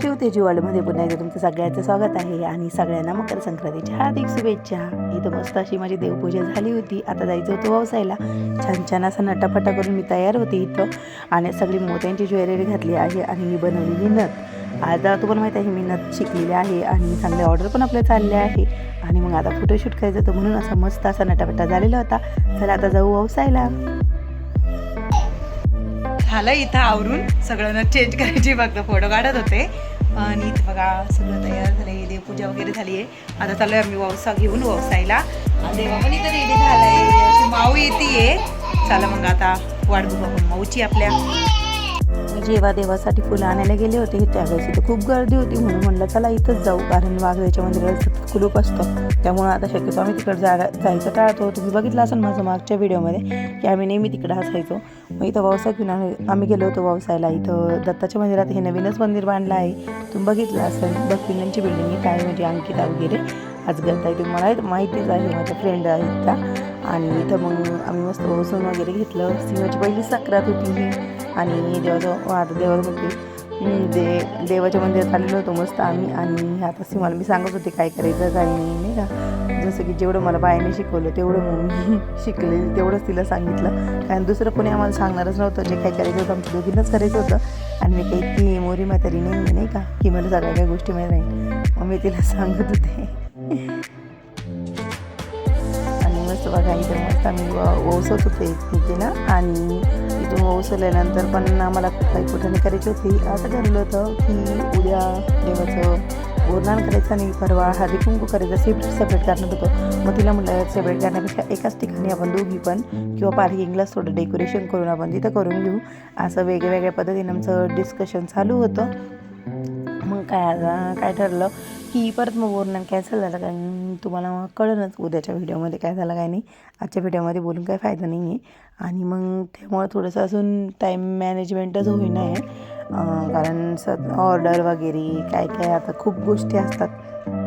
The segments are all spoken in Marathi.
शिवतेजी वर्ल्डमध्ये पुन्हा एकदा तुमचं सगळ्यांचं स्वागत आहे आणि सगळ्यांना मकर संक्रांतीच्या हार्दिक शुभेच्छा. इथं मस्त अशी माझी देवपूजा झाली होती. आता जायचं होतं व्यवसायाला. छान छान असा नटाफटा करून मी तयार होते इथं. आणि सगळी मोत्यांची ज्वेलरी घातली आहे आणि मी बनवलेली नथ. आता तुम्हाला माहीत आहे मी नथ शिकलेली आहे आणि चांगले ऑर्डर पण आपल्या चालले आहे. आणि मग आता फोटोशूट करायचं होतं म्हणून असा मस्त असा नटाफटा झालेला होता. चला आता जाऊ व्यवसायाला. झालं इथं आवरून. सगळं चेंज करायची फक्त फोटो काढत होते. आणि इथं बघा सगळं तयार झालं देवपूजा वगैरे झाली आहे आता चालू आहे आम्ही वावसा घेऊन वावसायला देवा पण इथं रेडी झालाय. माऊ येते चला मग आता वाट बघू आपण. माऊची आपल्या. जेवादेवासाठी जेव्हा देवासाठी फुलं आणायला गेले होते त्यावेळेस इथे खूप गर्दी होती. म्हणून म्हणलं चला इथंच जाऊ कारण वाघराच्या मंदिरात सतत कुलूप असतं. त्यामुळं आता शक्यतो आम्ही तिकडे जा जायचं टाळतो. तुम्ही बघितलं असेल माझं मागच्या व्हिडिओमध्ये की आम्ही नेहमी तिकडे असायचो मग इथं व्यवसाय घेऊन आम्ही गेलो होतो व्यवसायाला इथं दत्ताच्या मंदिरात हे नवीनच मंदिर बांधलं आहे. तुम्ही बघितलं असेल भक्तीनंची बिल्डिंग काय म्हणजे अंकिता वगैरे. आज गरता तुम्हाला माहितीच आहे माझ्या फ्रेंड आहेत त्या. आणि इथं मग आम्ही मस्त ओसून वगैरे घेतलं. सिंहाची पहिली सक्रात होती ही. आणि देवाचं आता देवामध्ये दे देवाच्या मंदिरात आलेलो होतो मस्त आम्ही. आणि आता सिमाला मी सांगत होते काय करायचं काय नाही नाही का? जसं की जेवढं मला बायाने शिकवलं तेवढं मी शिकले. तेवढंच तिला सांगितलं. कारण दुसरं कोणी आम्हाला सांगणारच नव्हतं. जे काय करायचं होतं आमच्या दोघींनाच करायचं होतं. आणि मी काही ती मोरी म्हातारी नाही नाही का? की मला सगळ्या काही गोष्टी माहीत नाही. मग मी तिला सांगत होते. मस्त बघा इथं मस्त आम्ही ओसत होते तिथे ना. आणि इथून ओसल्यानंतर पण आम्हाला काही कुठे करायची होती. असं ठरलं होतं की उद्या देवाचं बोरनान करायचं आणि परवा हळदी कुंकू करायचं सेपरेट सेपरेट करणार होतं. मग तिला म्हटलं सेपरेट करण्यापेक्षा एकाच ठिकाणी आपण दोघी पण किंवा पार्किंगलाच थोडं डेकोरेशन करून आपण तिथं करून घेऊ. असं वेगळ्या पद्धतीने आमचं डिस्कशन चालू होतं. मग काय आता काय ठरलं? की परत मग बोलणं कॅन्सल झालं कारण तुम्हाला कळणच उद्याच्या व्हिडिओमध्ये काय झालं काय नाही. आजच्या व्हिडिओमध्ये बोलून काही फायदा नाही आहे. आणि मग त्यामुळं थोडंसं अजून टाईम मॅनेजमेंटच होईना आहे. कारण स ऑर्डर वगैरे काय काय आता खूप गोष्टी असतात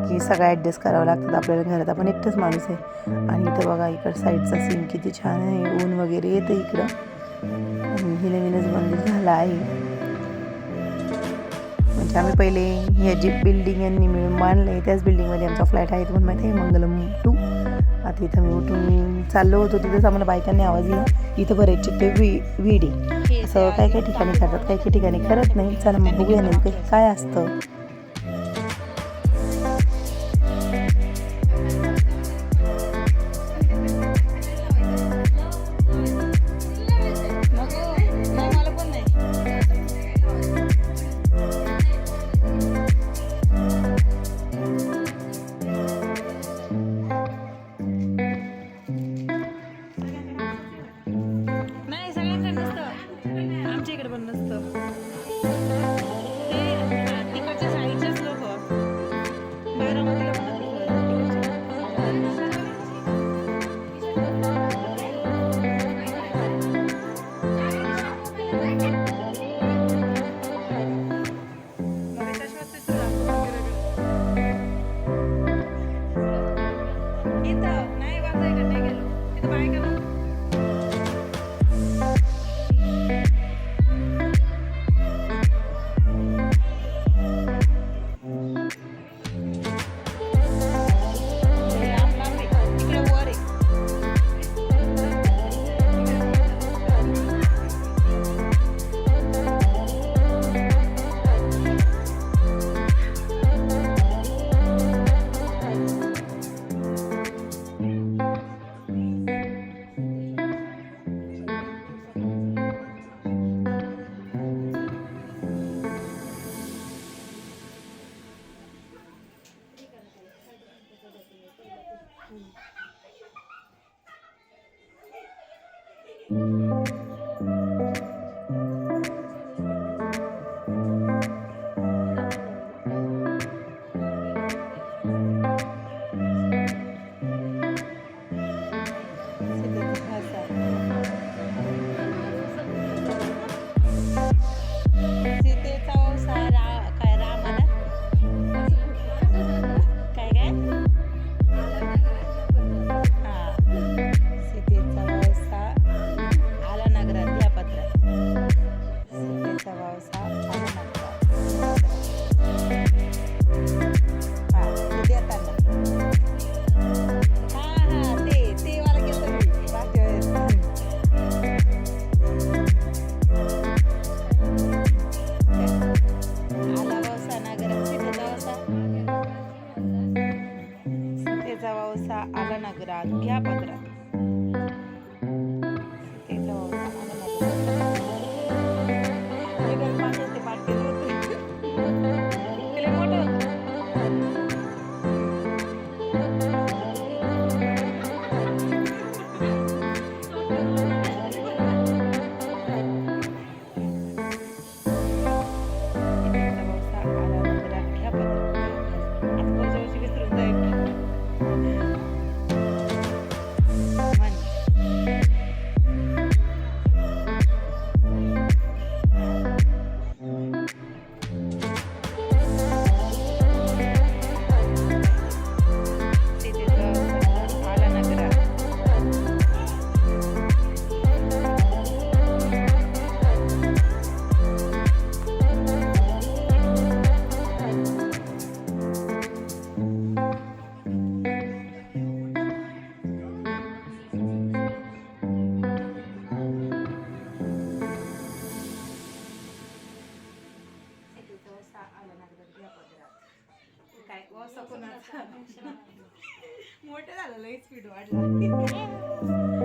की सगळं ॲडजस्ट करावं लागतात. आपल्याला घरात आपण एकटंच माणूस आहे. आणि इथं बघा इकडं साईडचा सीन किती छान आहे. ऊन वगैरे येतं इकडं. आणि बंद झालं आहे. म्हणजे आम्ही पहिले ह्या जी बिल्डिंग यांनी मिळून बांधलं आहे त्याच बिल्डिंगमध्ये आमचा फ्लॅट आहे. तुम्हाला माहिती आहे मंगलम टू आता इथं मी उठून चाललो होतो. तिथंच आम्हाला बायकांनी आवाज येईल इथं बरेचसे ते वी विडी असं काही काही ठिकाणी करतात काही काही ठिकाणी करत नाही. चला मग बघूया नेमकं काय असतं. Hum. मोठं झालं लई स्पीड वाढला.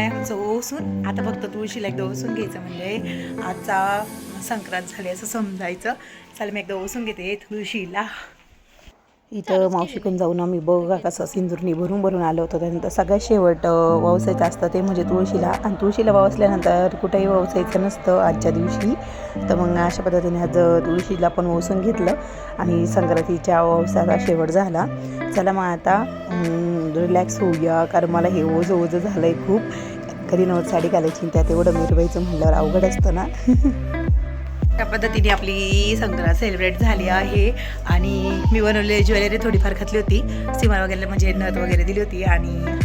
झाला आमचं ओसून आता फक्त तुळशीला एकदा ओसून घ्यायचं म्हणजे आजचा संक्रांत झाली असं समजायचं. चालेल मी एकदा ओसून घेते तुळशीला. इथं मावशीकडून जाऊन आम्ही बघा कसं सिंदूरनी भरून भरून आलो होतो. त्यानंतर सगळ्यात शेवट वावसायचं असतं ते म्हणजे तुळशीला. आणि तुळशीला वावसल्यानंतर कुठेही वावसायचं नसतं आजच्या दिवशी. तर मग अशा पद्धतीने आज तुळशीला पण वसून घेतलं आणि संक्रांतीच्या ववसाचा शेवट झाला. चला मग आता रिलॅक्स होऊया कारण मला हे ओझं ओझं झालं आहे खूप. कधी नवत साडी घालायची आणि त्यात एवढं मिरवायचं म्हणल्यावर अवघड असतं ना. त्या पद्धतीने आपली संक्रांत सेलिब्रेट झाली आहे. आणि मी बनवलेली ज्वेलरी थोडीफार घातली होती. सीमा वगैरे म्हणजे नथ वगैरे दिली होती आणि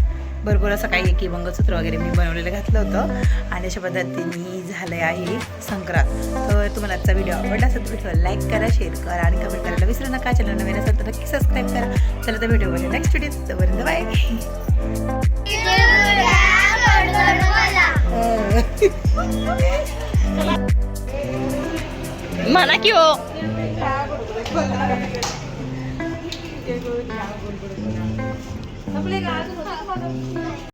भरपूर असं काही की मंगळसूत्र वगैरे मी बनवलेलं घातलं होतं. आणि अशा पद्धतीने झालं आहे संक्रांत. तर तुम्हाला आजचा व्हिडिओ आवडला असेल तर लाईक करा शेअर करा आणि कमेंट करायला विसरू नका. चॅनल नवीन असेल तर नक्की सबस्क्राईब करा. चला तर व्हिडिओ बघूया नेक्स्ट व्हिडिओ तोपर्यंत बाय म्हणा की हो आपले